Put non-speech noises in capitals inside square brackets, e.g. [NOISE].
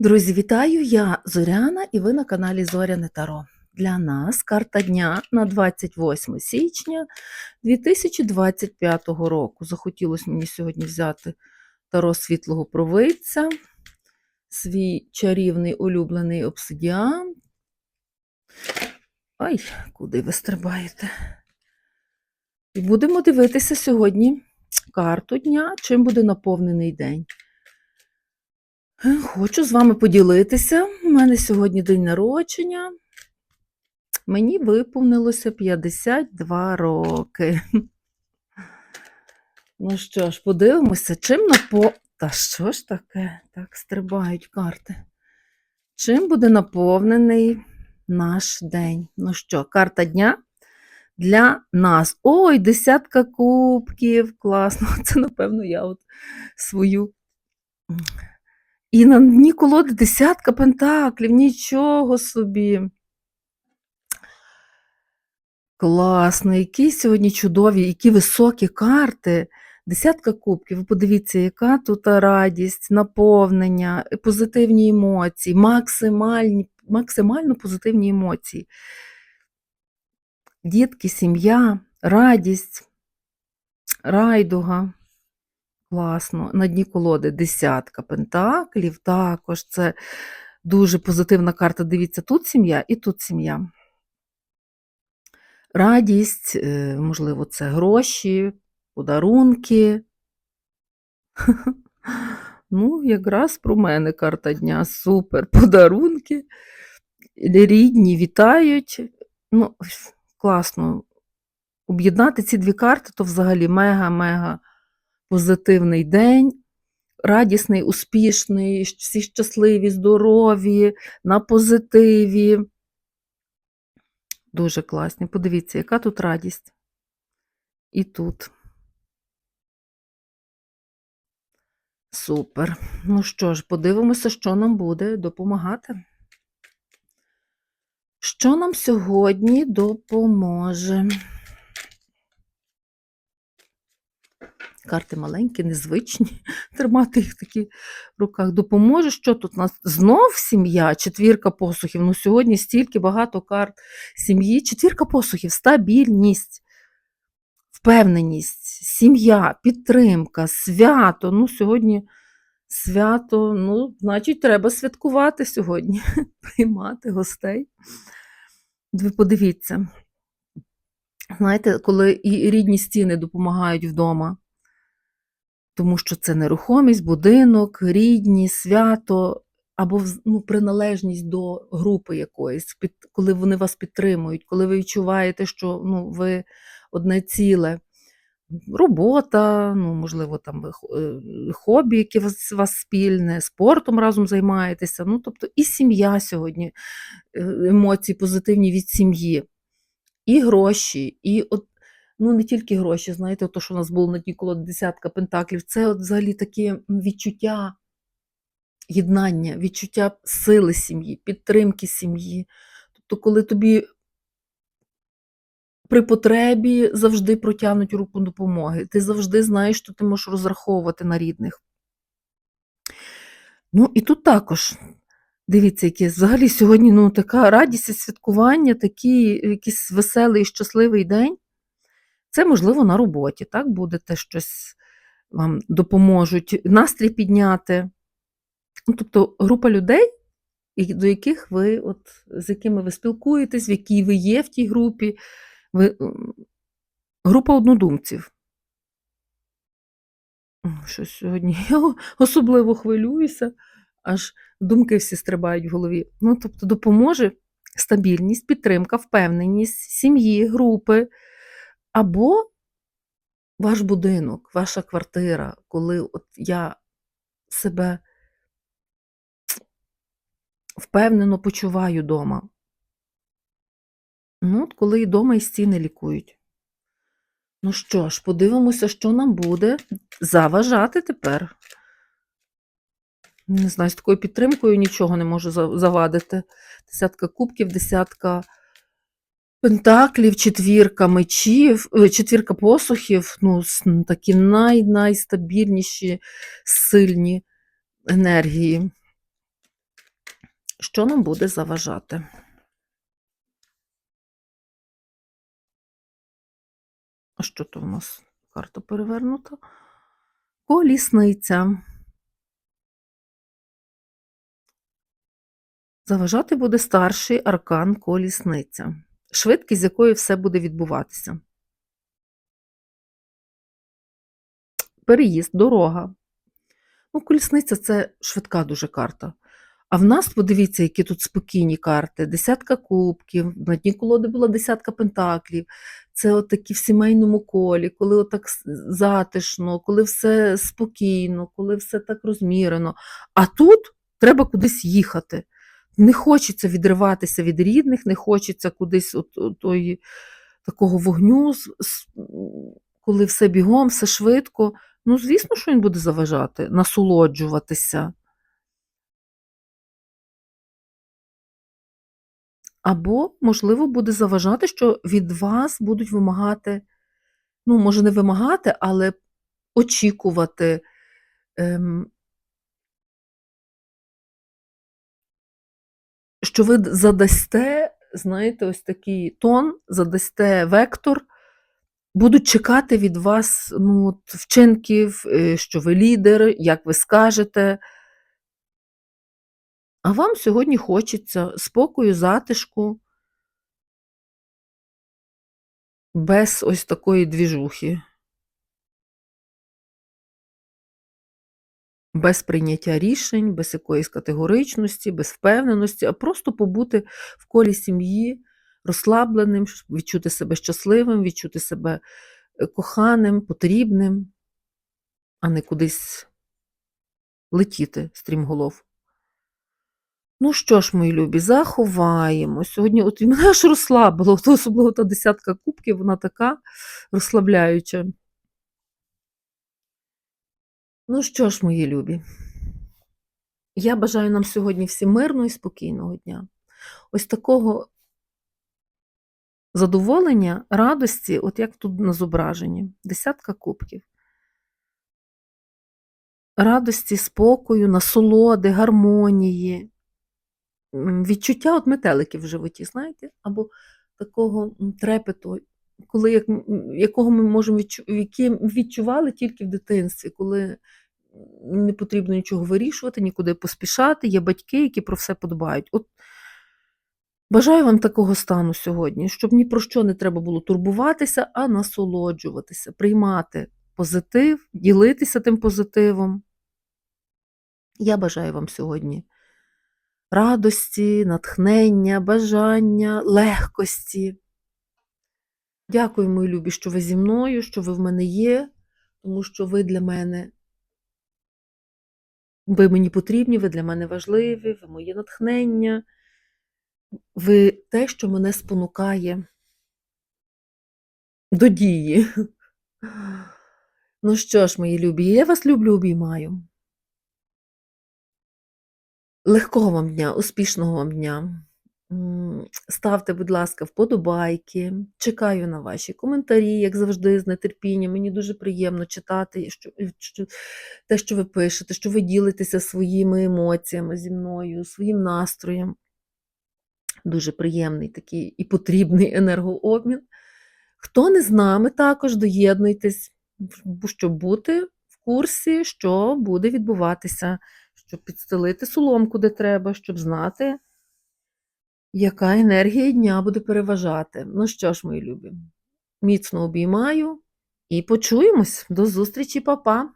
Друзі, вітаю! Я Зоряна і ви на каналі Зоряне Таро. Для нас карта дня на 28 січня 2025 року. Захотілося мені сьогодні взяти таро світлого провидця, свій чарівний улюблений обсидіан. Ай, куди ви стрибаєте? І будемо дивитися сьогодні карту дня, чим буде наповнений день. Хочу з вами поділитися. У мене сьогодні день народження. Мені виповнилося 52 роки. Ну що ж, подивимося, чим напо... Та що ж таке? Так стрибають карти. Чим буде наповнений наш день? Ну що, карта дня для нас. Ой, десятка кубків. Класно. [LAUGHS] Це, напевно, я от свою. І на дні колоди десятка пентаклів, нічого собі. Класно, які сьогодні чудові, які високі карти. Десятка кубків. Подивіться, яка тут радість, наповнення, позитивні емоції, максимальні, максимально позитивні емоції. Дітки, сім'я, радість, райдуга. Класно. На дні колоди десятка пентаклів. Також це дуже позитивна карта. Дивіться, тут сім'я і тут сім'я. Радість, е, можливо, це гроші, подарунки. [LAUGHS] Ну, якраз про мене карта дня. Супер. Подарунки. Рідні вітають. Ну, класно. Об'єднати ці дві карти то взагалі мега-мега позитивний день, радісний, успішний, всі щасливі, здорові, на позитиві. Дуже класні. Подивіться, яка тут радість. І тут. Супер. Ну що ж, подивимося, що нам буде допомагати. Що нам сьогодні допоможе? Карти маленькі, незвичні, [LAUGHS] тримати їх в руках. Допоможе, що тут у нас знов сім'я, четвірка посухів. Ну, сьогодні стільки багато карт сім'ї, четвірка посухів, стабільність, впевненість, сім'я, підтримка, свято. Ну, сьогодні свято, ну, значить, треба святкувати сьогодні, [LAUGHS] приймати гостей. Ви подивіться. Знаєте, коли і рідні стіни допомагають вдома, тому що це нерухомість, будинок, рідні, свято, або ну, приналежність до групи якоїсь, під, коли вони вас підтримують, коли ви відчуваєте, що ну, ви одне ціле. Робота, ну, можливо, там е, хобі, яке у вас, вас спільне, спортом разом займаєтеся. Ну, тобто і сім'я сьогодні, е, емоції позитивні від сім'ї, і гроші, і от Ну, не тільки гроші, знаєте, то, що у нас було на дні коло десятка пентаклів, це от взагалі таке відчуття єднання, відчуття сили сім'ї, підтримки сім'ї. Тобто, коли тобі при потребі завжди протягнуть руку допомоги, ти завжди знаєш, що ти можеш розраховувати на рідних. Ну, і тут також. Дивіться, яке взагалі сьогодні ну, така радість і святкування, такий якийсь веселий, щасливий день. Це, можливо, на роботі, так, будете щось вам допоможуть, настрій підняти. Ну, тобто група людей, до яких ви, от, з якими ви спілкуєтесь, в якій ви є в тій групі, ви, група однодумців. Щось сьогодні я [LAUGHS] особливо хвилююся, аж думки всі стрибають в голові. Ну, тобто допоможе стабільність, підтримка, впевненість сім'ї, групи, або ваш будинок, ваша квартира, коли от я себе впевнено почуваю вдома. Ну, от коли і дома і стіни лікують. Ну що ж, подивимося, що нам буде заважати тепер. Не знаю, з такою підтримкою нічого не можу завадити. Десятка кубків, десятка пентаклів, четвірка мечів, е, четвірка посухів, ну, такі най-найстабільніші, сильні енергії. що нам буде заважати. А що то в нас? Карта перевернута. Колісниця. Заважати буде старший аркан колісниця, швидкість, з якої все буде відбуватися. Переїзд, дорога. Ну, колісниця це швидка дуже карта. А в нас, подивіться, які тут спокійні карти: десятка кубків, на дні колоди була десятка пентаклів. Це от такі в сімейному колі, коли отак затишно, коли все спокійно, коли все так розмірено. А тут треба кудись їхати. Не хочеться відриватися від рідних, не хочеться кудись от, от тої, такого вогню, коли все бігом, все швидко. Ну, звісно, що він буде заважати, насолоджуватися. Або, можливо, буде заважати, що від вас будуть вимагати, ну, може, не вимагати, але очікувати. Ем, що ви задасте, знаєте, ось такий тон, задасте вектор, будуть чекати від вас ну, от, вчинків, е, що ви лідер, як ви скажете. А вам сьогодні хочеться спокою, затишку, без ось такої двіжухи, без прийняття рішень, без якоїсь категоричності, без впевненості, а просто побути в колі сім'ї розслабленим, відчути себе щасливим, відчути себе е, коханим, потрібним, а не кудись летіти стрімголов. Ну що ж, мої любі, заховаємо. Сьогодні от мене аж розслабило, [LAUGHS] особливо та десятка кубків, вона така розслабляюча. Ну що ж, мої любі, я бажаю нам сьогодні всім мирного і спокійного дня. Ось такого задоволення, радості, от як тут на зображенні, десятка кубків. Радості, спокою, насолоди, гармонії, відчуття от метеликів в животі, знаєте, або такого трепету, коли, якого ми можемо відчу, які відчували тільки в дитинстві, коли не потрібно нічого вирішувати, нікуди поспішати, є батьки, які про все подбають. От Бажаю вам такого стану сьогодні, щоб ні про що не треба було турбуватися, а насолоджуватися, приймати позитив, ділитися тим позитивом. Я бажаю вам сьогодні радості, натхнення, бажання, легкості. Дякую, мої любі, що ви зі мною, що ви в мене є, тому що ви для мене, ви мені потрібні, ви для мене важливі, ви моє натхнення, ви те, що мене спонукає до дії. Ну що ж, мої любі, я вас люблю, обіймаю. Легкого вам дня, успішного вам дня. Ставте, будь ласка, вподобайки. Чекаю на ваші коментарі, як завжди, з нетерпінням. Мені дуже приємно читати що, що, те, що ви пишете, що ви ділитеся своїми емоціями зі мною, своїм настроєм. Дуже приємний такий і потрібний енергообмін. Хто не з нами, також доєднуйтесь, щоб бути в курсі, що буде відбуватися, щоб підстелити соломку, де треба, щоб знати, яка енергія дня буде переважати. Ну що ж, мої любі, міцно обіймаю і почуємось. До зустрічі, па-па!